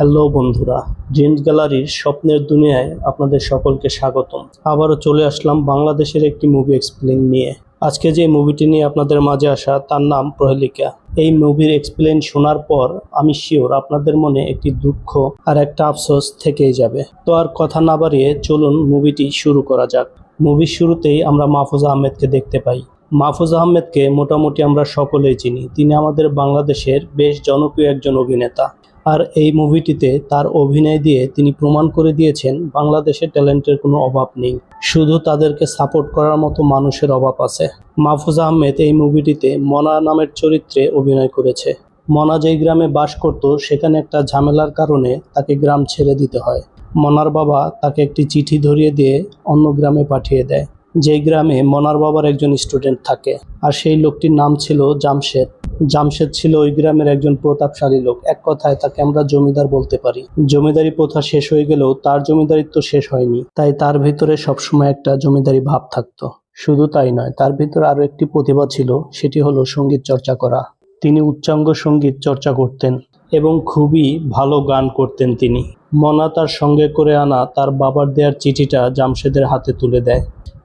Hello বন্ধুরা, jeans গ্যালারির স্বপ্নের দুনিয়ায় আপনাদের সকলকে স্বাগতম। আবারও চলে আসলাম বাংলাদেশের একটি মুভি এক্সপ্লেন নিয়ে। আজকে যে মুভিটি নিয়ে আপনাদের মাঝে আসা, তার নাম প্রহেলিকা। এই মুভির এক্সপ্লেন শোনার পর আমি শিওর আপনাদের মনে একটি দুঃখ আর একটা আফসোস থেকেই যাবে। তো আর কথা না বাড়িয়ে চলুন মুভিটি শুরু করা যাক। মুভির শুরুতেই আমরা মাহফুজ আহমেদকে দেখতে পাই। মাহফুজ আহমেদকে মোটামুটি আমরা সকলেই চিনি। তিনি আমাদের বাংলাদেশের বেশ জনপ্রিয় একজন অভিনেতা। আর এই মুভিটিতে তার অভিনয় দিয়ে তিনি প্রমাণ করে দিয়েছেন বাংলাদেশে ট্যালেন্টের কোনো অভাব নেই। শুধু তাদেরকে সাপোর্ট করার মতো মানুষের অভাব আছে। মাহফুজ আহমেদ এই মুভিটিতে মনা নামের চরিত্রে অভিনয় করেছে। মনা যেই গ্রামে বাস করত, সেখানে একটা ঝামেলার কারণে তাকে গ্রাম ছেড়ে দিতে হয়। মনার বাবা তাকে একটি চিঠি ধরিয়ে দিয়ে অন্য গ্রামে পাঠিয়ে দেয়। যেই গ্রামে মনার বাবার একজন স্টুডেন্ট থাকে, আর সেই লোকটির নাম ছিল জামশেদ। জামশেদ ছিল ওই গ্রামের একজন প্রতাপশালী লোক। এক কথায় তাকে আমরা জমিদার বলতে পারি। জমিদারি প্রথা শেষ হয়ে গেলেও তার জমিদারিত্ব শেষ হয়নি। তাই তার ভিতরে সবসময় একটা জমিদারি ভাব থাকতো। শুধু তাই নয়, তার ভিতরে আরও একটি প্রতিভা ছিল, সেটি হলো সংগীত চর্চা করা। তিনি উচ্চাঙ্গ সংগীত চর্চা করতেন এবং খুবই ভালো গান করতেন তিনি। মনা তার সঙ্গে করে আনা তার বাবার দেয়ার চিঠিটা জামশেদের হাতে তুলে দেয়।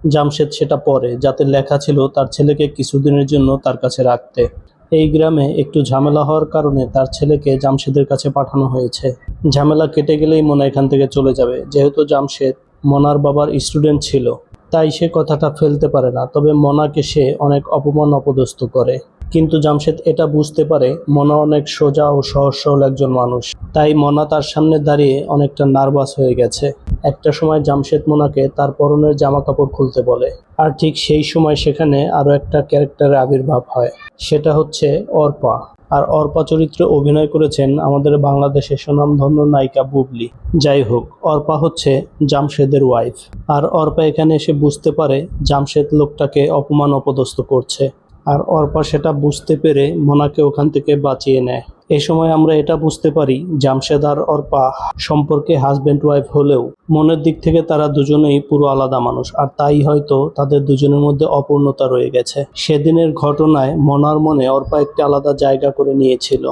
জামশেদ সেটা পড়ে, যাতে লেখা ছিল তার ছেলেকে কিছুদিনের জন্য তার কাছে রাখতে। এই গ্রামে একটু ঝামেলা হওয়ার কারণে তার ছেলেকে জামশেদের কাছে পাঠানো হয়েছে। ঝামেলা কেটে গেলেই মনা এখান থেকে চলে যাবে। যেহেতু জামশেদ মোনার বাবার স্টুডেন্ট ছিল, তাই সে কথাটা ফেলতে পারে না। তবে মনাকে সে অনেক অপমান অপদস্থ করে। কিন্তু জামশেদ এটা বুঝতে পারে, মনা অনেক সোজা ও সহজ সরল একজন মানুষ। তাই মনা তার সামনে দাঁড়িয়ে অনেকটা নার্ভাস হয়ে গেছে। একটা সময় জামশেদ মোনাকে তার পরনের জামা কাপড় খুলতে বলে আর ঠিক সেই সময় সেখানে আরও একটা ক্যারেক্টারের আবির্ভাব হয়। সেটা হচ্ছে অর্পা। আর অর্পা চরিত্রে অভিনয় করেছেন আমাদের বাংলাদেশের সুনামধন্য নায়িকা বুবলি। যাই হোক, অর্পা হচ্ছে জামশেদের ওয়াইফ আর অর্পা এখানে এসে বুঝতে পারে জামশেদ লোকটাকে অপমান অপদস্থ করছে। আর অর্পা সেটা বুঝতে পেরে মোনাকে ওখান থেকে বাঁচিয়ে নেয়। এ সময় আমরা এটা বুঝতে পারি জামশেদ আর অর্পা সম্পর্কে হাজব্যান্ড ওয়াইফ হলেও মনের দিক থেকে তারা দুজনেই পুরো আলাদা মানুষ, আর তাই হয়তো তাদের দুজনের মধ্যে অপূর্ণতা রয়ে গেছে। সেদিনের ঘটনায় মনার মনে অর্পা একটি আলাদা জায়গা করে নিয়েছিল।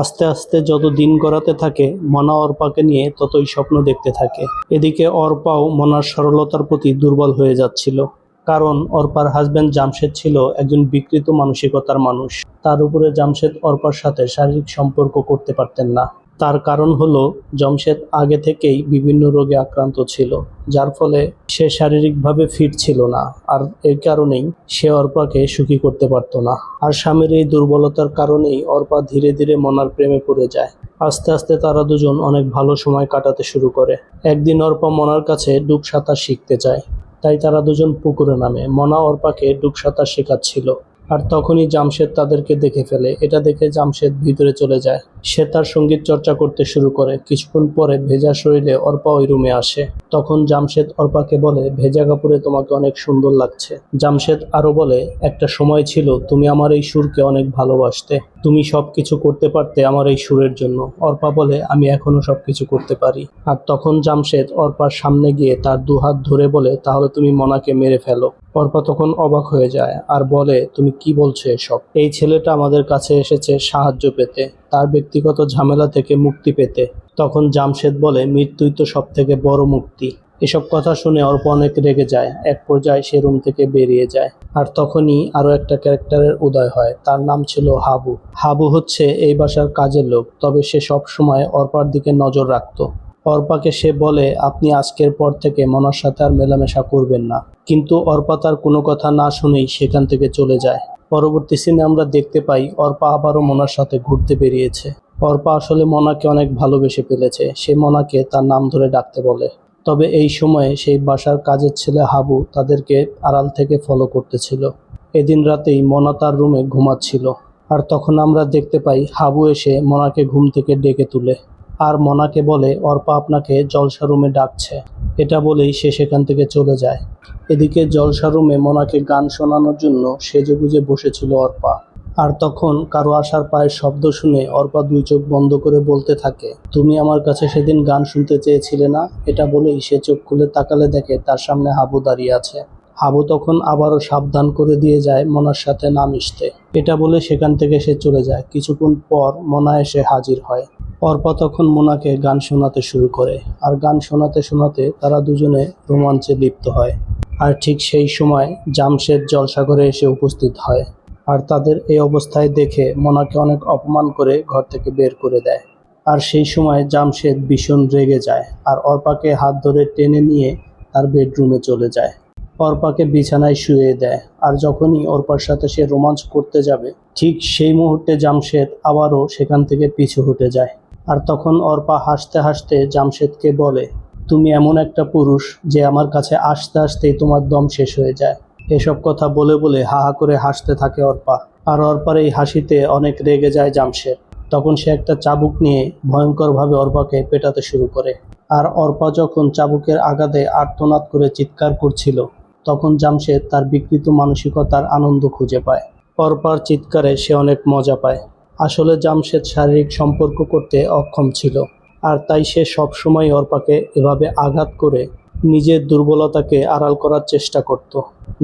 আস্তে আস্তে যত দিন গড়াতে থাকে, মনা অর্পাকে নিয়ে ততই স্বপ্ন দেখতে থাকে। এদিকে অর্পাও মনার সরলতার প্রতি দুর্বল হয়ে যাচ্ছিল। কারণ অর্পার হাজব্যান্ড জামশেদ ছিল একজন বিকৃত মানসিকতার মানুষ। তার উপরে জামশেদ অর্পার সাথে শারীরিক সম্পর্ক করতে পারতেন না। তার কারণ হলো, জামশেদ আগে থেকেই বিভিন্ন রোগে আক্রান্ত ছিল, যার ফলে সে শারীরিকভাবে ফিট ছিল না, আর এই কারণেই সে অর্পাকে সুখী করতে পারতো না। আর স্বামীর এই দুর্বলতার কারণেই অর্পা ধীরে ধীরে মনার প্রেমে পড়ে যায়। আস্তে আস্তে তারা দুজন অনেক ভালো সময় কাটাতে শুরু করে। একদিন অর্পা মনার কাছে ডুব সাঁতার শিখতে চায় তাই তারা দুজন পুকুরে নামে। মনা অর্পাকে ডুব সাঁতার শেখাচ্ছিল। আর তখনই জামশেদ তাদেরকে দেখে ফেলে। এটা দেখে জামশেদ ভিতরে চলে যায়। সে তার সংগীত চর্চা করতে শুরু করে। কিছুক্ষণ পরে ভেজা শরীরে অর্পা ওই রুমে আসে। তখন জামশেদ অর্পাকে বলে, ভেজা কাপড়ে তোমাকে অনেক সুন্দর লাগছে। জামশেদ আরও বলে, একটা সময় ছিল, তুমি আমার এই সুরকে অনেক ভালোবাসতে। তুমি সব কিছু করতে পারতে আমার এই সুরের জন্য। অর্পা বলে, আমি এখনও সব কিছু করতে পারি। আর তখন জামশেদ অর্পার সামনে গিয়ে তার দুহাত ধরে বলে, তাহলে তুমি মনাকে মেরে ফেলো। অর্পা তখন অবাক হয়ে যায় আর বলে, তুমি কি বলছো এসব? এই ছেলেটা আমাদের কাছে এসেছে সাহায্য পেতে, তার ব্যক্তিগত ঝামেলা থেকে মুক্তি পেতে। তখন জামশেদ বলে, মৃত্যুই তো সব থেকে বড় মুক্তি। এসব কথা শুনে অর্প অনেক রেগে যায়। এক পর্যায়ে সে রুম থেকে বেরিয়ে যায়। আর তখনই আরও একটা ক্যারেক্টারের উদয় হয়। তার নাম ছিল হাবু। হাবু হচ্ছে এই বাসার কাজের লোক, তবে সে সব সময় অর্পার দিকে নজর রাখতো। অর্পাকে সে বলে, আপনি আজকের পর থেকে মনার সাথে আর মেলামেশা করবেন না। কিন্তু অর্পা তার কোনো কথা না শুনেই সেখান থেকে চলে যায়। পরবর্তী সিনে আমরা দেখতে পাই, অর্পা আবারও মনার সাথে ঘুরতে বেরিয়েছে। অর্পা আসলে মনাকে অনেক ভালোবেসে ফেলেছে। সে মনাকে তার নাম ধরে ডাকতে বলে। তবে এই সময়ে সেই বাসার কাজের ছেলে হাবু তাদেরকে আড়াল থেকে ফলো করতেছিল। এদিন রাতেই মনা তার রুমে ঘুমাচ্ছিল। আর তখন আমরা দেখতে পাই, হাবু এসে মনাকে ঘুম থেকে ডেকে তুলে। আর মনাকে বলে, অর্পা আপনাকে জলসা রুমে ডাকছে। এটা বলেই সে সেখান থেকে চলে যায়। এদিকে জলসা রুমে মনাকে গান শোনানোর জন্য সেজে গুজে বসেছিল অর্পা। আর তখন কারও আসার পায়ের শব্দ শুনে অর্পা দুই চোখ বন্ধ করে বলতে থাকে, তুমি আমার কাছে সেদিন গান শুনতে চেয়েছিলে না? এটা বলেই সে চোখ খুলে তাকালে দেখে তার সামনে হাবু দাঁড়িয়ে আছে। হাবু তখন আবারও সাবধান করে দিয়ে যায় মনার সাথে না মিশতে। এটা বলে সেখান থেকে সে চলে যায়। কিছুক্ষণ পর মনা এসে হাজির হয়। অর্পা তখন মোনাকে গান শোনাতে শুরু করে। আর গান শোনাতে শোনাতে তারা দুজনে রোমাঞ্চে লিপ্ত হয়। আর ঠিক সেই সময় জামশেদ জলসাগরে এসে উপস্থিত হয়। আর তাদের এই অবস্থায় দেখে মোনাকে অনেক অপমান করে ঘর থেকে বের করে দেয়। আর সেই সময় জামশেদ ভীষণ রেগে যায়। আর অর্পাকে হাত ধরে টেনে নিয়ে তার বেডরুমে চলে যায়। অর্পাকে বিছানায় শুয়ে দেয়। আর যখনই অর্পার সাথে সে রোমাঞ্চ করতে যাবে, ঠিক সেই মুহূর্তে জামশেদ আবারও সেখান থেকে পিছু হটে যায়। আর তখন অর্পা হাসতে হাসতে জামশেদকে বলে, তুমি এমন একটা পুরুষ যে আমার কাছে আসতে আসতেই তোমার দম শেষ হয়ে যায়। এসব কথা বলে বলে হা হা করে হাসতে থাকে অর্পা। আর অর্পার এই হাসিতে অনেক রেগে যায় জামশেদ। তখন সে একটা চাবুক নিয়ে ভয়ঙ্করভাবে অর্পাকে পেটাতে শুরু করে। আর অর্পা যখন চাবুকের আঘাতে আর্তনাদ করে চিৎকার করছিল তখন জামশেদ তার বিকৃত মানসিকতার আনন্দ খুঁজে পায়। অর্পার চিৎকারে সে অনেক মজা পায়। আসলে জামশেদ শারীরিক সম্পর্ক করতে অক্ষম ছিল, আর তাই সে সবসময় অর্পাকে এভাবে আঘাত করে নিজের দুর্বলতাকে আড়াল করার চেষ্টা করত।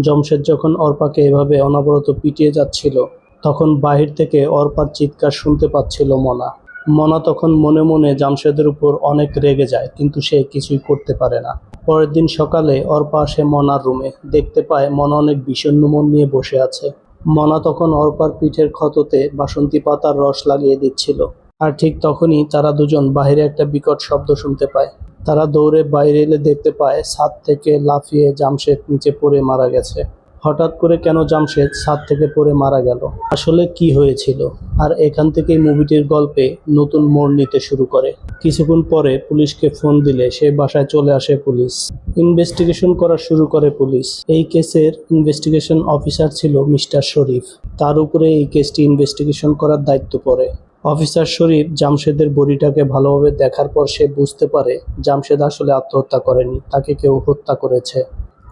জমশেদ যখন অর্পাকে এভাবে অনবরত পিটিয়ে যাচ্ছিল, তখন বাহির থেকে অর্পার চিৎকার শুনতে পাচ্ছিল মনা। মনা তখন মনে মনে জামশেদের উপর অনেক রেগে যায়, কিন্তু সে কিছুই করতে পারে না। পরের দিন সকালে অর্পা আসে মনার রুমে। দেখতে পায় মনা অনেক বিষণ্ণ মন নিয়ে বসে আছে। মনা তখন অর্পার পিঠের ক্ষততে বাসন্তী পাতার রস লাগিয়ে দিচ্ছিল। আর ঠিক তখনই তারা দুজন বাইরে একটা বিকট শব্দ শুনতে পায়। তারা দৌড়ে বাইরে এলে দেখতে পায় ছাদ থেকে লাফিয়ে জামশেদ নিচে পড়ে মারা গেছে। হঠাৎ করে কেন জামশেদ ছাদ থেকে পড়ে মারা গেল? আসলে কি হয়েছিল? আর এখান থেকেই মুভিটির গল্পে নতুন মোড় নিতে শুরু করে। কিছুক্ষণ পরে পুলিশকে ফোন দিলে সে বাসায় চলে আসে পুলিশ। ইনভেস্টিগেশন করা শুরু করে পুলিশ। এই কেসের ইনভেস্টিগেশন অফিসার ছিল মিস্টার শরীফ। তার উপরে এই কেসটি ইনভেস্টিগেশন করার দায়িত্ব পড়ে। অফিসার শরীফ জামশেদের বডিটাকে ভালোভাবে দেখার পর সে বুঝতে পারে জামশেদ আসলে আত্মহত্যা করেনি, তাকে কেউ হত্যা করেছে।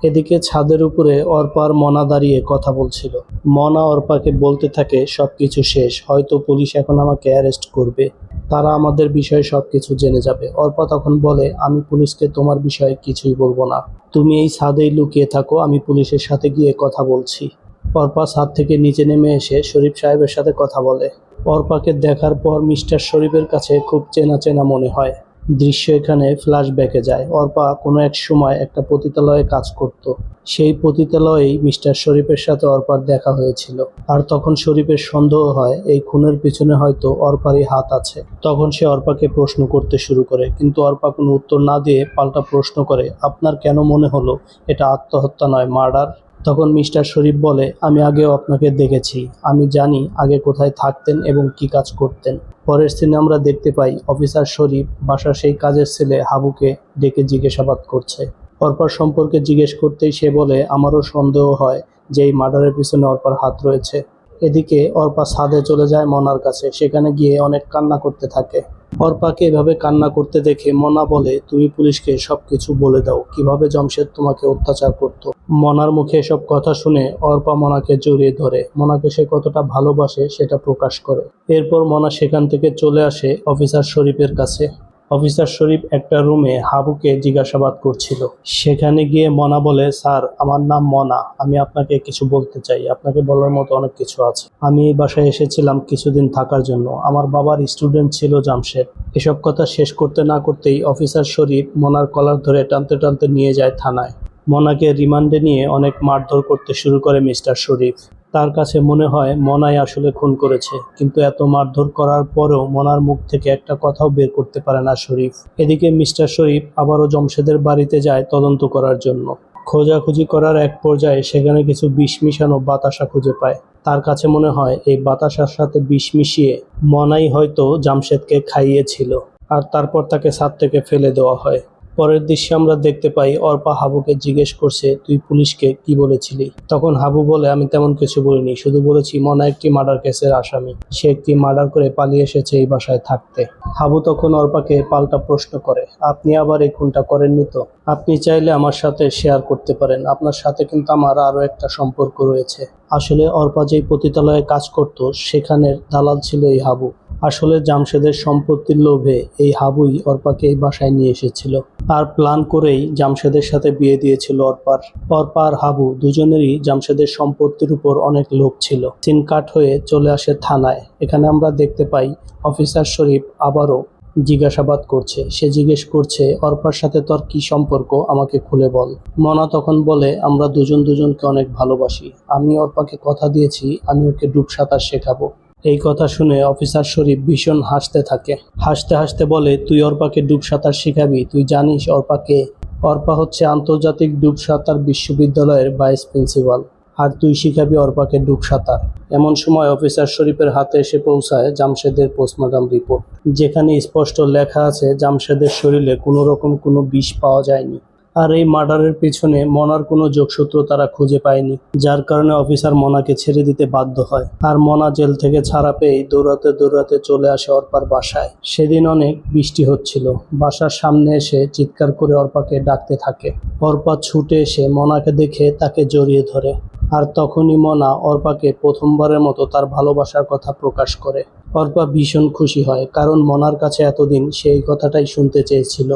এদিকে ছাদের উপরে অর্পার মনা দাঁড়িয়ে কথা বলছিল। মনা অর্পাকে বলতে থাকে, সবকিছু শেষ, হয়তো পুলিশ এখন আমাকে অ্যারেস্ট করবে। তারা আমাদের বিষয়ে সবকিছু জেনে যাবে। অর্পা তখন বলে, আমি পুলিশকে তোমার বিষয়ে কিছুই বলব না। তুমি এই ছাদেই লুকিয়ে থাকো, আমি পুলিশের সাথে গিয়ে কথা বলছি। অর্পা ছাদ থেকে নিচে নেমে এসে শরীফ সাহেবের সাথে কথা বলে। অর্পাকে দেখার পর মিস্টার শরীফের কাছে খুব চেনা চেনা মনে হয়। দৃশ্য এখানে ফ্ল্যাশব্যাকে যায়। অর্পা কোনো এক সময় একটা পতিতালয়ে কাজ করত। সেই পতিতালয়েই মিস্টার শরীফের সাথে অর্পার দেখা হয়েছিল। আর তখন শরীফের সন্দেহ হয়, এই খুনের পিছনে হয়তো অর্পারই হাত আছে। তখন সে অর্পাকে প্রশ্ন করতে শুরু করে, কিন্তু অর্পা কোনো উত্তর না দিয়ে পাল্টা প্রশ্ন করে, আপনার কেন মনে হলো? এটা আত্মহত্যা নয়, মার্ডার? তখন মিস্টার শরীফ বলে, আমি আগেও আপনাকে দেখেছি। আমি জানি আগে কোথায় থাকতেন এবং কি কাজ করতেন। পরের সিনে আমরা দেখতে পাই অফিসার শরীফ বাসার সেই কাজের ছেলে হাবুকে ডেকে জিজ্ঞাসাবাদ করছে। অর্পার সম্পর্কে জিজ্ঞেস করতেই সে বলে, আমারও সন্দেহ হয় যে এই মার্ডারের পিছনে অর্পার হাত রয়েছে। এদিকে অর্পা ছাদে চলে যায় মনার কাছে। সেখানে গিয়ে অনেক কান্না করতে থাকে। অর্পাকে এভাবে কান্না করতে দেখে মনা বলে, তুমি পুলিশকে সব কিছু বলে দাও। কীভাবে জমশেদ তোমাকে অত্যাচার করত? মনার মুখে এসব কথা শুনে অর্পা মনাকে জড়িয়ে ধরে। মনাকে সে কতটা ভালোবাসে সেটা প্রকাশ করে। এরপর মনা সেখান থেকে চলে আসে অফিসার শরীফের কাছে। অফিসার শরীফ একটা রুমে হাবুকে জিজ্ঞাসাবাদ করছিল। সেখানে গিয়ে মনা বলে, স্যার, আমার নাম মনা। আমি আপনাকে কিছু বলতে চাই। আপনাকে বলার মতো অনেক কিছু আছে। আমি এই বাসায় এসেছিলাম কিছুদিন থাকার জন্য। আমার বাবার স্টুডেন্ট ছিল জামশেদ। এসব কথা শেষ করতে না করতেই অফিসার শরীফ মনার কলার ধরে টানতে টানতে নিয়ে যায় থানায়। মনাকে রিমান্ডে নিয়ে অনেক মারধর করতে শুরু করে মিস্টার শরীফ। তার কাছে মনে হয় মনাই আসলে খুন করেছে, কিন্তু এত মারধর করার পরেও মনার মুখ থেকে একটা কথাও বের করতে পারে না শরীফ। এদিকে মিস্টার শরীফ আবারও জমশেদের বাড়িতে যায় তদন্ত করার জন্য। খোঁজাখুঁজি করার এক পর্যায়ে সেখানে কিছু বিষ মিশানো বাতাসা খুঁজে পায়। তার কাছে মনে হয় এই বাতাসার সাথে বিষ মিশিয়ে মনাই হয়তো জামশেদকে খাইয়েছিল, আর তারপর তাকে ছাদ থেকে ফেলে দেওয়া হয়। পরের দৃশ্যে আমরা দেখতে পাই অর্পা হাবুকে জিজ্ঞেস করছে, তুই পুলিশকে কি বলেছিলি? তখন হাবু বলে, আমি তেমন কিছু বলিনি, শুধু বলেছি মনা একটি মার্ডার কেসের আসামি। সে একটি মার্ডার করে পালিয়ে এসেছে এই বাসায় থাকতে। হাবু তখন অর্পাকে পাল্টা প্রশ্ন করে, আপনি আবার এই খুনটা করেননি তো? আপনি চাইলে আমার সাথে শেয়ার করতে পারেন। আপনার সাথে কিন্তু আমার আরও একটা সম্পর্ক রয়েছে। আসলে অর্পা যেই পতিতালয়ে কাজ করত, সেখানের দালাল ছিল এই হাবু। আসলে জামশেদের সম্পত্তির লোভে এই হাবুই অর্পাকে এই বাসায় নিয়ে এসেছিল। আর প্ল্যান করেই জামশেদের সাথে বিয়ে দিয়েছিল অর্পার। অর্পা আর হাবু দুজনেরই জামশেদের সম্পত্তির উপর অনেক লোভ ছিল। সিন কাট হয়ে চলে আসে থানায়। এখানে আমরা দেখতে পাই, অফিসার শরীফ আবারও জিজ্ঞাসাবাদ করছে। সে জিজ্ঞেস করছে, অর্পার সাথে তোর কি সম্পর্ক? আমাকে খুলে বল। মনা তখন বলে, আমরা দুজন দুজনকে অনেক ভালোবাসি। আমি অর্পাকে কথা দিয়েছি, আমি ওকে ডুব সাঁতার শেখাবো। এই কথা শুনে অফিসার শরীফ ভীষণ হাসতে থাকে। হাসতে হাসতে বলে, তুই অর্পাকে ডুব সাঁতার শেখাবি? তুই জানিস অর্পাকে, অর্পা হচ্ছে আন্তর্জাতিক ডুব সাঁতার বিশ্ববিদ্যালয়ের ভাইস প্রিন্সিপাল। আর তুই শিখাবি অর্পাকে ডুব সাঁতার। এমন সময় অফিসার শরীফের হাতে এসে পৌঁছায় জামশেদের পোস্টমর্টম রিপোর্ট, যেখানে স্পষ্ট লেখা আছে, জামশেদের শরীরে কোনো রকম কোনো বিষ পাওয়া যায়নি। আর এই মার্ডারের পিছনে মনার কোনো যোগসূত্র তারা খুঁজে পায়নি, যার কারণে অফিসার মনাকে ছেড়ে দিতে বাধ্য হয়। আর মনা জেল থেকে ছাড়া পেয়ে দৌড়াতে দৌড়াতে চলে আসে অর্পার বাসায়। সেদিন অনেক বৃষ্টি হচ্ছিল। বাসার সামনে এসে চিৎকার করে অর্পাকে ডাকতে থাকে। অর্পা ছুটে এসে মনাকে দেখে তাকে জড়িয়ে ধরে। আর তখনই মনা অর্পাকে প্রথমবারের মতো তার ভালোবাসার কথা প্রকাশ করে। অর্পা ভীষণ খুশি হয়, কারণ মনার কাছে এতদিন সেই কথাটাই শুনতে চেয়েছিল।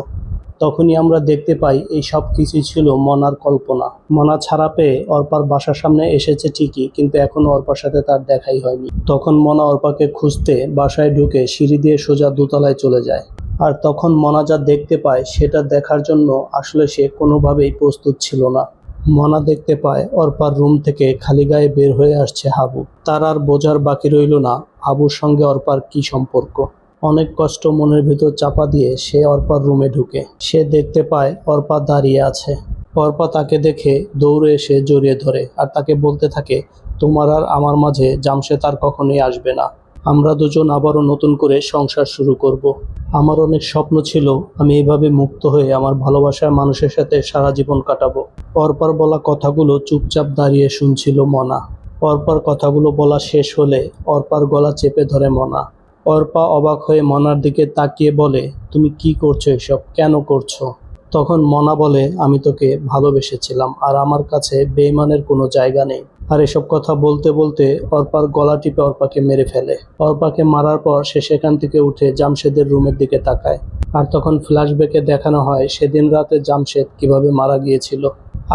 তখনই আমরা দেখতে পাই এই সব কিছুই ছিল মনার কল্পনা। মনা ছাড়া পেয়ে অর্পার বাসার সামনে এসেছে ঠিকই, কিন্তু এখনও অর্পার সাথে তার দেখাই হয়নি। তখন মনা অর্পাকে খুঁজতে বাসায় ঢুকে সিঁড়ি দিয়ে সোজা দোতলায় চলে যায়। আর তখন মনা যা দেখতে পায় সেটা দেখার জন্য আসলে সে কোনোভাবেই প্রস্তুত ছিল না। মনা দেখতে পায় অর্পার রুম থেকে খালি গায়ে বের হয়ে আসছে হাবু। তার আর বোঝার বাকি রইল না, হাবুর সঙ্গে অর্পার কি সম্পর্ক। অনেক কষ্ট মনের ভিতর চাপা দিয়ে সে অর্পার রুমে ঢুকে। সে দেখতে পায় অর্পা দাঁড়িয়ে আছে। অর্পা তাকে দেখে দৌড়ে এসে জড়িয়ে ধরে আর তাকে বলতে থাকে, তোমার আর আমার মাঝে জামশেদ আর কখনোই আসবে না। আমরা দুজন আবারও নতুন করে সংসার শুরু করব। আমার অনেক স্বপ্ন ছিল আমি এইভাবে মুক্ত হয়ে আমার ভালোবাসার মানুষের সাথে সারা জীবন কাটাবো। অর্পার বলা কথাগুলো চুপচাপ দাঁড়িয়ে শুনছিল মনা। অর্পার কথাগুলো বলা শেষ হলে অর্পার গলা চেপে ধরে মনা। অর্পা অবাক হয়ে মনার দিকে তাকিয়ে বলে, তুমি কি করছ এসব? কেন করছ? তখন মনা বলে, আমি তোকে ভালোবেসেছিলাম আর আমার কাছে বেইমানের কোনো জায়গা নেই। আর এসব কথা বলতে বলতে অর্পার গলা টিপে অর্পাকে মেরে ফেলে। অর্পাকে মারার পর সে সেখান থেকে উঠে জামশেদের রুমের দিকে তাকায়। আর তখন ফ্ল্যাশব্যাকে দেখানো হয়, সেদিন রাতে জামশেদ কীভাবে মারা গিয়েছিল?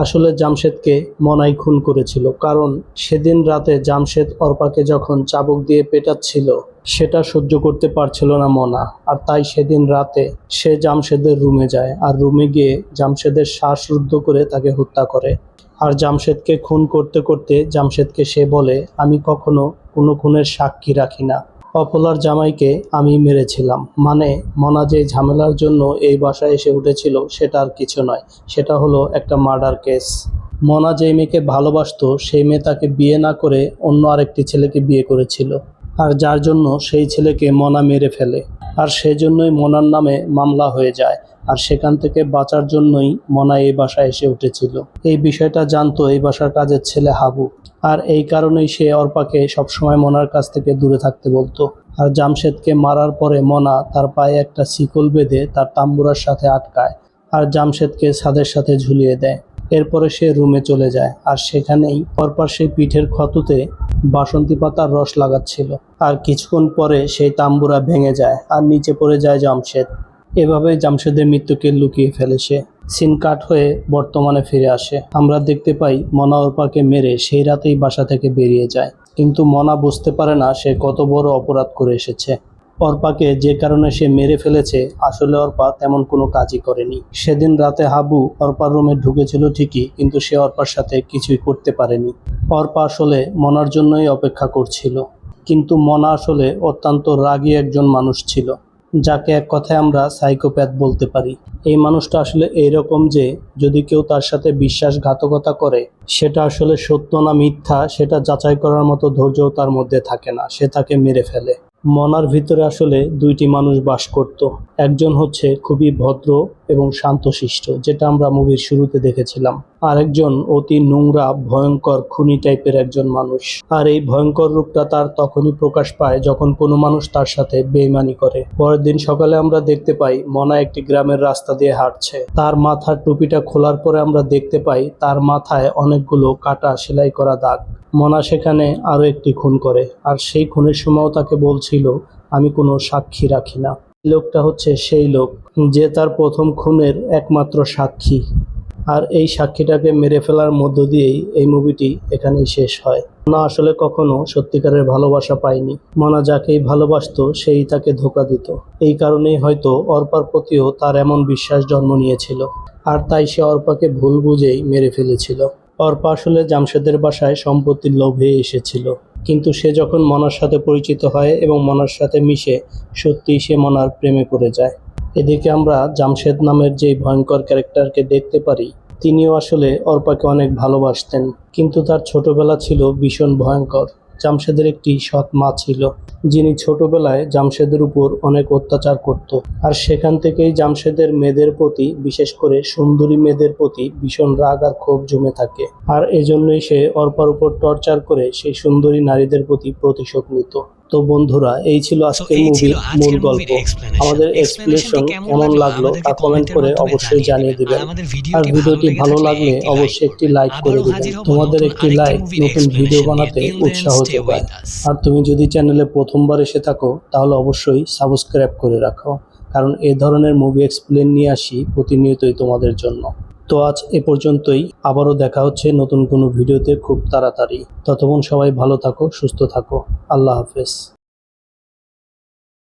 আসলে জামশেদকে মনাই খুন করেছিল, কারণ সেদিন রাতে জামশেদ অর্পাকে যখন চাবুক দিয়ে পেটাচ্ছিল, সেটা সহ্য করতে পারছিল না মনা। আর তাই সেদিন রাতে সে জামশেদের রুমে যায়, আর রুমে গিয়ে জামশেদের শ্বাসরুদ্ধ করে তাকে হত্যা করে। আর জামশেদকে খুন করতে করতে জামশেদকে সে বলে, আমি কখনো কোনো খুনের সাক্ষী রাখি না। অপলার জামাইকে আমি মেরেছিলাম। মানে মনা যে ঝামেলার জন্য এই বাসায় এসে উঠেছিল সেটা আর কিছু নয়। সেটা হলো একটা মার্ডার কেস। মনা যেই মেয়েকে ভালোবাসত, সেই মেয়ে তাকে বিয়ে না করে অন্য আরেকটি ছেলেকে বিয়ে করেছিল। আর যার জন্য সেই ছেলেকে মনা মেরে ফেলে। আর সেজন্যই মনার নামে মামলা হয়ে যায়। আর সেখান থেকে বাঁচার জন্যই মনা এই বাসায় এসে উঠেছিল। এই বিষয়টা জানতো এই বাসার কাজের ছেলে হাবু। আর এই কারণেই সে অর্পাকে সবসময় মনার কাছ থেকে দূরে থাকতে বলতো। আর জামশেদকে মারার পরে মনা তার পায়ে একটা শিকল বেঁধে তার তাম্বুরার সাথে আটকায় আর জামশেদকে ছাদের সাথে ঝুলিয়ে দেয়। এরপরে সে রুমে চলে যায় আর সেখানেই পরপর সেই পিঠের ক্ষততে বাসন্তী পাতার রস লাগাচ্ছিল। আর কিছুক্ষণ পরে সেই তাম্বুরা ভেঙে যায় আর নিচে পড়ে যায় জামশেদ। এভাবে জামশেদের মৃত্যুকে লুকিয়ে ফেলে সে। সিন কাট হয়ে বর্তমানে ফিরে আসে। আমরা দেখতে পাই মনা অর্পাকে মেরে সেই রাতেই বাসা থেকে বেরিয়ে যায়। কিন্তু মনা বুঝতে পারে না সে কত বড় অপরাধ করে এসেছে। অর্পাকে যে কারণে সে মেরে ফেলেছে, আসলে অর্পা তেমন কোনো কাজই করেনি। সেদিন রাতে হাবু অর্পার রুমে ঢুকেছিল ঠিকই, কিন্তু সে অর্পার সাথে কিছুই করতে পারেনি। অর্পা আসলে মনার জন্যই অপেক্ষা করছিল। কিন্তু মনা আসলে অত্যন্ত রাগী একজন মানুষ ছিল। যাকে এক কথায় আমরা সাইকোপ্যাথ বলতে পারি। এই মানুষটা আসলে এইরকম যে, যদি কেউ তার সাথে বিশ্বাসঘাতকতা করে, সেটা আসলে সত্য না মিথ্যা, সেটা যাচাই করার মতো ধৈর্য তার মধ্যে থাকে না। সে তাকে মেরে ফেলে। মনার ভিতরে আসলে দুইটি মানুষ বাস করত। একজন হচ্ছে খুবই ভদ্র এবং শান্তশিষ্ট, যেটা আমরা মুভির শুরুতে দেখেছিলাম। আরেকজন অতি নোংরা, ভয়ঙ্কর, খুনি টাইপের একজন মানুষ। আর এই ভয়ঙ্কর রূপটা তার তখনই প্রকাশ পায় যখন কোনো মানুষ তার সাথে বেইমানি করে। পরের দিন সকালে আমরা দেখতে পাই, মনা একটি গ্রামের রাস্তা দিয়ে হাঁটছে। তার মাথার টুপিটা খোলার পরে আমরা দেখতে পাই, তার মাথায় অনেকগুলো কাটা সেলাই করা দাগ। মনা সেখানে আরও একটি খুন করে, আর সেই খুনের সময়ও তাকে বলছিল, আমি কোনো সাক্ষী রাখি না। লোকটা হচ্ছে সেই লোক, যে তার প্রথম খুনের একমাত্র সাক্ষী। আর এই সাক্ষীটাকে মেরে ফেলার মধ্য দিয়েই এই মুভিটি এখানেই শেষ হয়। মনা আসলে কখনো সত্যিকারের ভালোবাসা পায়নি। মনা যাকেই ভালোবাসতো, সেই তাকে ধোকা দিত। এই কারণেই হয়তো অর্পার প্রতিও তার এমন বিশ্বাস জন্ম নিয়েছিল। আর তাই সে অর্পাকে ভুল বুঝেই মেরে ফেলেছিল। অর্পা আসলে জামশেদের বাসায় সম্পত্তির লোভে এসেছিল। কিন্তু সে যখন মনার সাথে পরিচিত হয় এবং মনার সাথে মিশে, সত্যিই সে মনার প্রেমে পড়ে যায়। এদিকে আমরা জামশেদ নামের যেই ভয়ঙ্কর ক্যারেক্টারকে দেখতে পারি, তিনিও আসলে অর্পাকে অনেক ভালোবাসতেন, কিন্তু তার ছোটবেলা ছিল ভীষণ ভয়ঙ্কর। জামশেদের একটি সৎ মা ছিল, যিনি ছোটবেলায় জামশেদের উপর অনেক অত্যাচার করত। আর সেখান থেকেই জামশেদের মেয়েদের প্রতি, বিশেষ করে সুন্দরী মেয়েদের প্রতি ভীষণ রাগ আর ক্ষোভ জমে থাকে। আর এজন্যই সে অর্পার উপর টর্চার করে সেই সুন্দরী নারীদের প্রতি প্রতিশোধ নিত। তো বন্ধুরা এই ছিল আজকের মুভির মূল গল্প। আমাদের এক্সপ্লেনেশন কেমন লাগল? তা কমেন্ট করে অবশ্যই জানিয়ে দিবেন। আর ভিডিওটি ভালো লাগলে অবশ্যই একটি লাইক করে দিবেন। তোমাদের একটি লাইক নতুন ভিডিও বানাতে উৎসাহ যোগায় আর তুমি যদি চ্যানেলে প্রথমবার এসে থাকো তাহলে অবশ্যই সাবস্ক্রাইব করে রাখো। কারণ এ ধরনের মুভি এক্সপ্লেন নিয়ে আসি প্রতিনিয়তই তোমাদের জন্য। তো আজ এ পর্যন্তই। আবারও দেখা হচ্ছে নতুন কোনো ভিডিওতে খুব তাড়াতাড়ি। ততক্ষণ সবাই ভালো থাকো, সুস্থ থাকো। আল্লাহ হাফেজ।